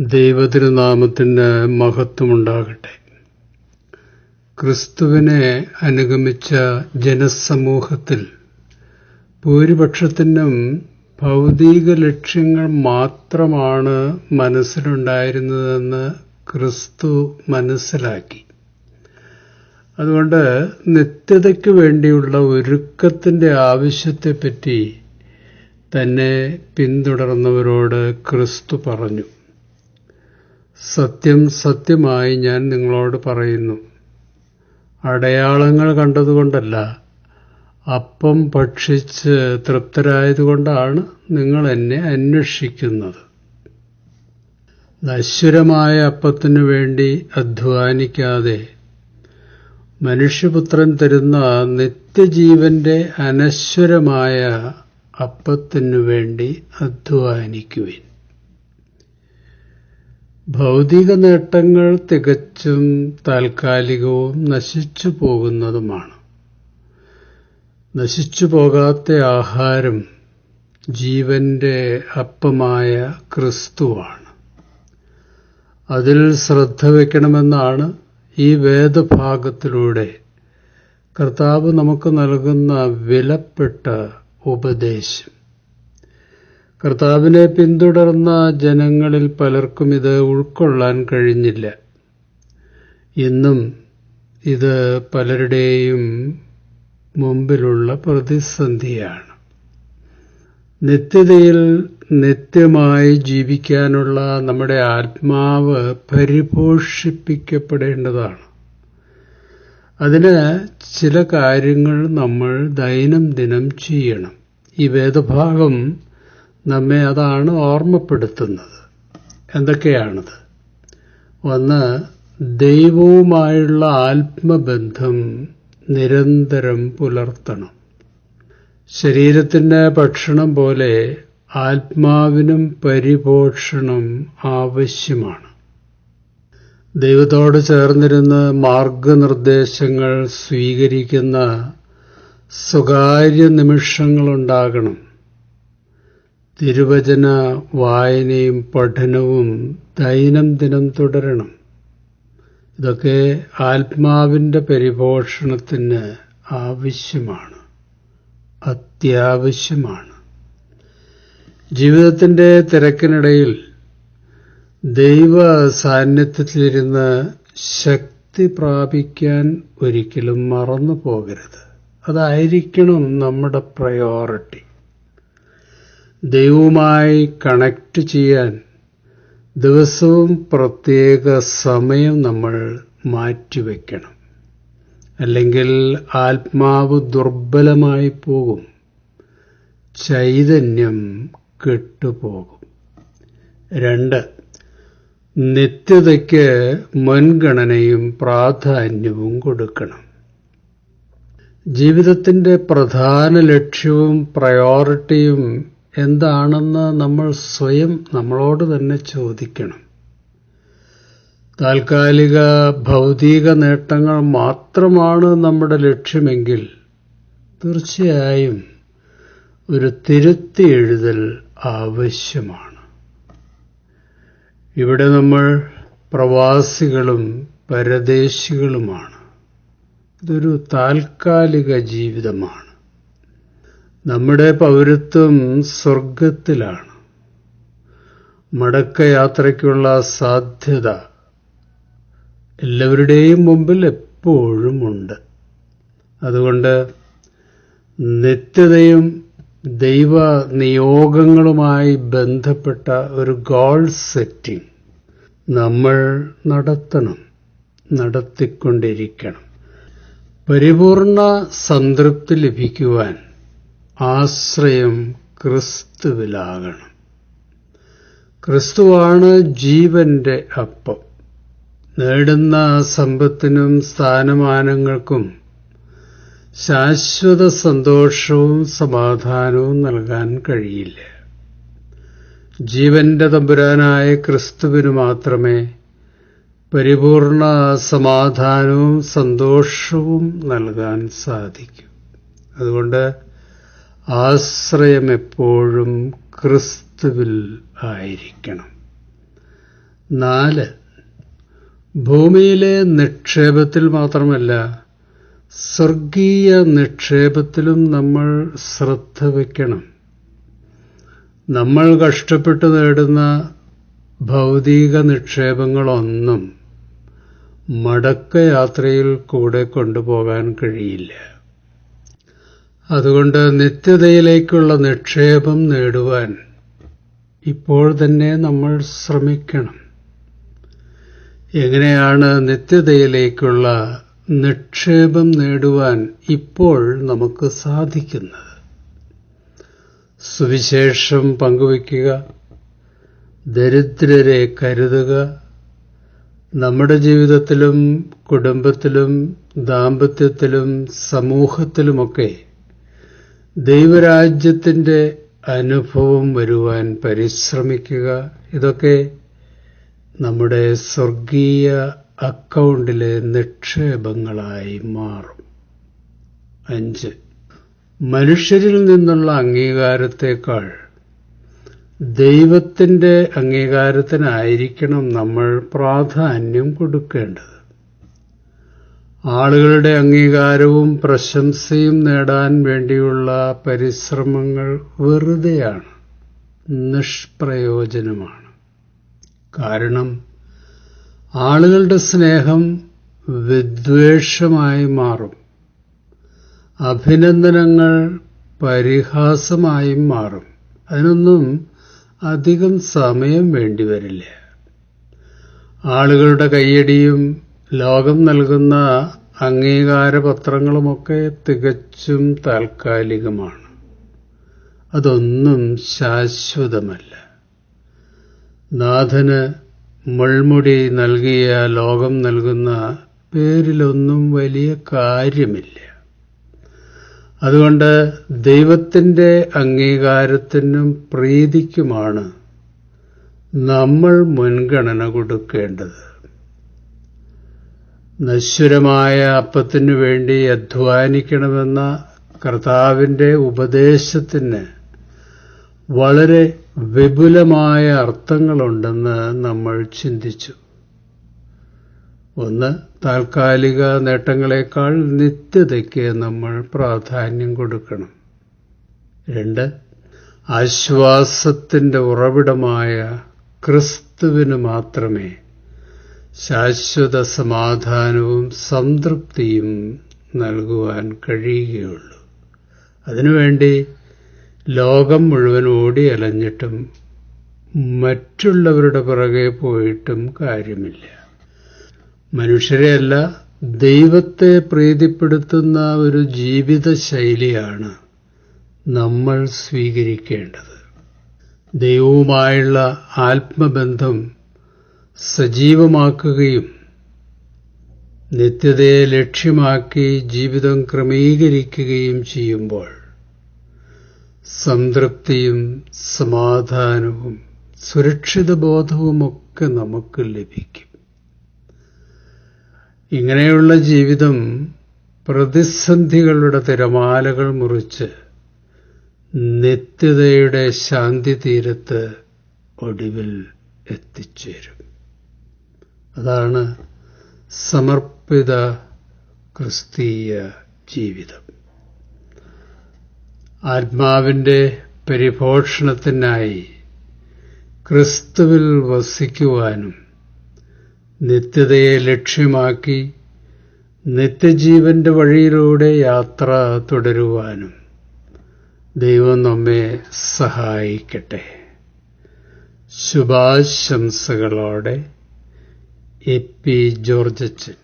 ദൈവതിരുനാമത്തിന് മഹത്വമുണ്ടാകട്ടെ. ക്രിസ്തുവിനെ അനുഗമിച്ച ജനസമൂഹത്തിൽ ഭൂരിപക്ഷത്തിനും ഭൗതിക ലക്ഷ്യങ്ങൾ മാത്രമാണ് മനസ്സിലുണ്ടായിരുന്നതെന്ന് ക്രിസ്തു മനസ്സിലാക്കി. അതുകൊണ്ട് നിത്യതയ്ക്ക് വേണ്ടിയുള്ള ഒരുക്കത്തിന്റെ ആവശ്യത്തെപ്പറ്റി തന്നെ പിന്തുടർന്നവരോട് ക്രിസ്തു പറഞ്ഞു. സത്യം സത്യമായി ഞാൻ നിങ്ങളോട് പറയുന്നു. അടയാളങ്ങൾ കണ്ടതുകൊണ്ടല്ല അപ്പം ഭക്ഷിച്ച് തൃപ്തരായതുകൊണ്ടാണ് നിങ്ങൾ എന്നെ അന്വേഷിക്കുന്നത്. നശ്വരമായ അപ്പത്തിനു വേണ്ടി അധ്വാനിക്കാതെ മനുഷ്യപുത്രൻ തരുന്ന നിത്യജീവന്റെ അനശ്വരമായ അപ്പത്തിനു വേണ്ടി അധ്വാനിക്കുവിൻ. ഭൗതിക നേട്ടങ്ങൾ തികച്ചും താൽക്കാലികവും നശിച്ചു പോകുന്നതുമാണ്. നശിച്ചു പോകാത്ത ആഹാരം ജീവന്റെ അപ്പമായ ക്രിസ്തുവാണ്. അതിൽ ശ്രദ്ധ വയ്ക്കണമെന്നാണ് ഈ വേദഭാഗത്തിലൂടെ കർത്താവ് നമുക്ക് നൽകുന്ന വിലപ്പെട്ട ഉപദേശം. കർത്താവിനെ പിന്തുടർന്ന ജനങ്ങളിൽ പലർക്കും ഇത് ഉൾക്കൊള്ളാൻ കഴിഞ്ഞില്ല. ഇന്നും ഇത് പലരുടെയും മുമ്പിലുള്ള പ്രതിസന്ധിയാണ്. നിത്യതയിൽ നിത്യമായി ജീവിക്കാനുള്ള നമ്മുടെ ആത്മാവ് പരിപോഷിപ്പിക്കപ്പെടേണ്ടതാണ്. അതിന് ചില കാര്യങ്ങൾ നമ്മൾ ദൈനംദിനം ചെയ്യണം. ഈ വേദഭാഗം നമ്മെ അതാണ് ഓർമ്മപ്പെടുത്തുന്നത്. എന്തൊക്കെയാണത്? ഒന്ന് ദൈവവുമായുള്ള ആത്മബന്ധം നിരന്തരം പുലർത്തണം. ശരീരത്തിന് ഭക്ഷണം പോലെ ആത്മാവിനും പരിപോഷണം ആവശ്യമാണ്. ദൈവത്തോട് ചേർന്നിരുന്ന് മാർഗനിർദ്ദേശങ്ങൾ സ്വീകരിക്കുന്ന സ്വകാര്യ നിമിഷങ്ങളുണ്ടാകണം. തിരുവചന വായനയും പഠനവും ദൈനംദിനം തുടരണം. ഇതൊക്കെ ആത്മാവിന്റെ പരിപോഷണത്തിന് ആവശ്യമാണ്. അത്യാവശ്യമാണ്. ജീവിതത്തിന്റെ തിരക്കിനിടയിൽ ദൈവ സാന്നിധ്യത്തിലിരുന്ന് ശക്തി പ്രാപിക്കാൻ ഒരിക്കലും മറന്നു പോകരുത് അതായിരിക്കണം നമ്മുടെ പ്രയോറിറ്റി ദൈവവുമായി കണക്ട് ചെയ്യാൻ ദിവസവും പ്രത്യേക സമയം നമ്മൾ മാറ്റിവെക്കണം. അല്ലെങ്കിൽ ആത്മാവ് ദുർബലമായി പോകും. ചൈതന്യം കെട്ടുപോകും. രണ്ട് നിത്യതയ്ക്ക് മുൻഗണനയും പ്രാധാന്യവും കൊടുക്കണം. ജീവിതത്തിന്റെ പ്രധാന ലക്ഷ്യവും പ്രയോറിറ്റിയും എന്താണെന്ന് നമ്മൾ സ്വയം നമ്മളോട് തന്നെ ചോദിക്കണം. താൽക്കാലിക ഭൗതിക നേട്ടങ്ങൾ മാത്രമാണ് നമ്മുടെ ലക്ഷ്യമെങ്കിൽ തീർച്ചയായും ഒരു തിരുത്തി എഴുതൽ ആവശ്യമാണ്. ഇവിടെ നമ്മൾ പ്രവാസികളും പരദേശികളുമാണ്. ഇതൊരു താൽക്കാലിക ജീവിതമാണ്. നമ്മുടെ പൗരത്വം സ്വർഗത്തിലാണ്. മടക്കയാത്രയ്ക്കുള്ള സാധ്യത എല്ലാവരുടെയും മുമ്പിൽ എപ്പോഴും ഉണ്ട്. അതുകൊണ്ട് നിത്യതയും ദൈവ നിയോഗങ്ങളുമായി ബന്ധപ്പെട്ട ഒരു ഗോൾ സെറ്റിംഗ് നമ്മൾ നടത്തണം നടത്തിക്കൊണ്ടിരിക്കണം. പരിപൂർണ സംതൃപ്തി ലഭിക്കുവാൻ ആശ്രയം ക്രിസ്തുവിലാകണം. ക്രിസ്തുവാണ് ജീവന്റെ അപ്പം. നേടുന്ന സമ്പത്തിനും സ്ഥാനമാനങ്ങൾക്കും ശാശ്വത സന്തോഷവും സമാധാനവും നൽകാൻ കഴിയില്ല. ജീവന്റെ തമ്പുരാനായ ക്രിസ്തുവിന് മാത്രമേ പരിപൂർണ സമാധാനവും സന്തോഷവും നൽകാൻ സാധിക്കൂ. അതുകൊണ്ട് ആശ്രയം എപ്പോഴും ക്രിസ്തുവിൽ ആയിരിക്കണം. നാല് ഭൂമിയിലെ നിക്ഷേപത്തിൽ മാത്രമല്ല സ്വർഗീയ നിക്ഷേപത്തിലും നമ്മൾ ശ്രദ്ധ വയ്ക്കണം. നമ്മൾ കഷ്ടപ്പെട്ട് നേടുന്ന ഭൗതിക നിക്ഷേപങ്ങളൊന്നും മടക്കയാത്രയിൽ കൂടെ കൊണ്ടുപോകാൻ കഴിയില്ല. അതുകൊണ്ട് നിത്യതയിലേക്കുള്ള നിക്ഷേപം നേടുവാൻ ഇപ്പോൾ തന്നെ നമ്മൾ ശ്രമിക്കണം. എങ്ങനെയാണ് നിത്യതയിലേക്കുള്ള നിക്ഷേപം നേടുവാൻ ഇപ്പോൾ നമുക്ക് സാധിക്കുന്നത്? സുവിശേഷം പങ്കുവയ്ക്കുക ദരിദ്രരെ കരുതുക നമ്മുടെ ജീവിതത്തിലും കുടുംബത്തിലും ദാമ്പത്യത്തിലും സമൂഹത്തിലുമൊക്കെ ദൈവരാജ്യത്തിന്റെ അനുഭവം വരുവാൻ പരിശ്രമിക്കുക. ഇതൊക്കെ നമ്മുടെ സ്വർഗീയ അക്കൗണ്ടിലെ നിക്ഷേപങ്ങളായി മാറും. അഞ്ച്. മനുഷ്യരിൽ നിന്നുള്ള അംഗീകാരത്തേക്കാൾ ദൈവത്തിന്റെ അംഗീകാരത്തിനായിരിക്കണം നമ്മൾ പ്രാധാന്യം കൊടുക്കേണ്ടത്. ആളുകളുടെ അംഗീകാരവും പ്രശംസയും നേടാൻ വേണ്ടിയുള്ള പരിശ്രമങ്ങൾ വെറുതെയാണ് നിഷ്പ്രയോജനമാണ്. കാരണം ആളുകളുടെ സ്നേഹം വിദ്വേഷമായി മാറും അഭിനന്ദനങ്ങൾ പരിഹാസമായും മാറും. അതിനൊന്നും അധികം സമയം വേണ്ടിവരില്ല. ആളുകളുടെ കയ്യടിയും ലോകം നൽകുന്ന അംഗീകാരപത്രങ്ങളുമൊക്കെ തികച്ചും താൽക്കാലികമാണ്. അതൊന്നും ശാശ്വതമല്ല. നാഥന് മുൾമുടി നൽകിയ ലോകം നൽകുന്ന പേരിലൊന്നും വലിയ കാര്യമില്ല. അതുകൊണ്ട് ദൈവത്തിന്റെ അംഗീകാരത്തിനും പ്രീതിക്കുമാണ് നമ്മൾ മുൻഗണന കൊടുക്കേണ്ടത്. നശ്വരമായ അപ്പത്തിനു വേണ്ടി അധ്വാനിക്കണമെന്ന കർത്താവിന്റെ ഉപദേശത്തിന് വളരെ വിപുലമായ അർത്ഥങ്ങളുണ്ടെന്ന് നമ്മൾ ചിന്തിച്ചു. ഒന്ന് താൽക്കാലിക നേട്ടങ്ങളെക്കാൾ നിത്യതയ്ക്ക് നമ്മൾ പ്രാധാന്യം കൊടുക്കണം. രണ്ട് ആശ്വാസത്തിന്റെ ഉറവിടമായ ക്രിസ്തുവിന് മാത്രമേ ശാശ്വത സമാധാനവും സംതൃപ്തിയും നൽകുവാൻ കഴിയുകയുള്ളൂ. അതിനുവേണ്ടി ലോകം മുഴുവൻ ഓടി അലഞ്ഞിട്ടും മറ്റുള്ളവരുടെ പുറകെ പോയിട്ടും കാര്യമില്ല. മനുഷ്യരെയല്ല ദൈവത്തെ പ്രീതിപ്പെടുത്തുന്ന ഒരു ജീവിത ശൈലിയാണ് നമ്മൾ സ്വീകരിക്കേണ്ടത്. ദൈവവുമായുള്ള ആത്മബന്ധം സജീവമാക്കുകയും നിത്യതയെ ലക്ഷ്യമാക്കി ജീവിതം ക്രമീകരിക്കുകയും ചെയ്യുമ്പോൾ സംതൃപ്തിയും സമാധാനവും സുരക്ഷിത ബോധവുമൊക്കെ നമുക്ക് ലഭിക്കും. ഇങ്ങനെയുള്ള ജീവിതം പ്രതിസന്ധികളുടെ തിരമാലകൾ മുറിച്ച് നിത്യതയുടെ ശാന്തി തീരത്ത് ഒടുവിൽ എത്തിച്ചേരും. അതാണ് സമർപ്പിത ക്രിസ്തീയ ജീവിതം. ആത്മാവിന്റെ പരിപോഷണത്തിനായി ക്രിസ്തുവിൽ വസിക്കുവാനും നിത്യതയെ ലക്ഷ്യമാക്കി നിത്യജീവന്റെ വഴിയിലൂടെ യാത്ര തുടരുവാനും ദൈവം നമ്മെ സഹായിക്കട്ടെ. ശുഭാശംസകളോടെ എ പി ജോർജച്ചൻ